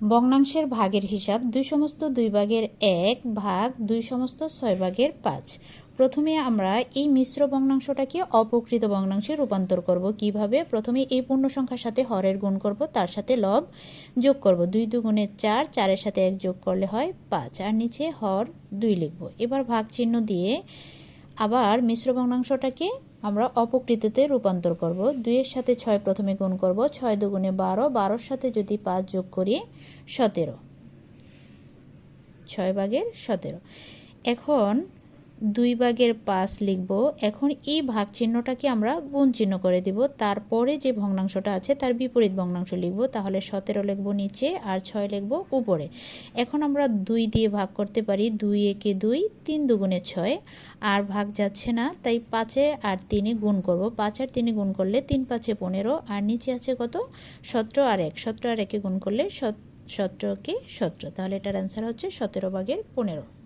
ভগ্নাংশের ভাগের হিসাব দুই সমস্ত দুই ভাগের এক ভাগ দুই সমস্ত ছয় ভাগের পাঁচ। প্রথমে আমরা এই মিশ্র ভগ্নাংশটাকে অপকৃত ভগ্নাংশে রূপান্তর করব কীভাবে? প্রথমে এই পূর্ণ সংখ্যার সাথে হরের গুণ করব, তার সাথে লব যোগ করব। দুই দুগুণে চার, চারের সাথে এক যোগ করলে হয় পাঁচ। আর নিচে হর দুই লিখব। এবার ভাগ চিহ্ন দিয়ে আবার মিশ্র ভগ্নাংশটাকে আমরা অপকৃততে রূপান্তর করব। দুইয়ের সাথে ছয় প্রথমে গুণ করব, ছয় দুগুণে বারো, বারোর সাথে যদি পাঁচ যোগ করি সতেরো। ছয় ভাগের সতেরো। এখন দুই ভাগের পাঁচ লিখব। এখন এই ভাগ চিহ্নটাকে আমরা গুণ চিহ্ন করে দিব। তারপরে যে ভগ্নাংশটা আছে তার বিপরীত ভগ্নাংশ লিখব। তাহলে সতেরো লিখব নিচে আর ছয় লিখব উপরে। এখন আমরা দুই দিয়ে ভাগ করতে পারি। দুই একে দুই, তিন দুগুণে ছয়। আর ভাগ যাচ্ছে না, তাই পাঁচে আর তিনে গুণ করব। পাঁচ আর তিনে গুণ করলে তিন, পাঁচে পনেরো। আর নিচে আছে কত? সতেরো আর এক। সতেরো আর একে গুণ করলে সতেরোকে সতেরো। তাহলে এটার অ্যান্সার হচ্ছে সতেরো ভাগের পনেরো।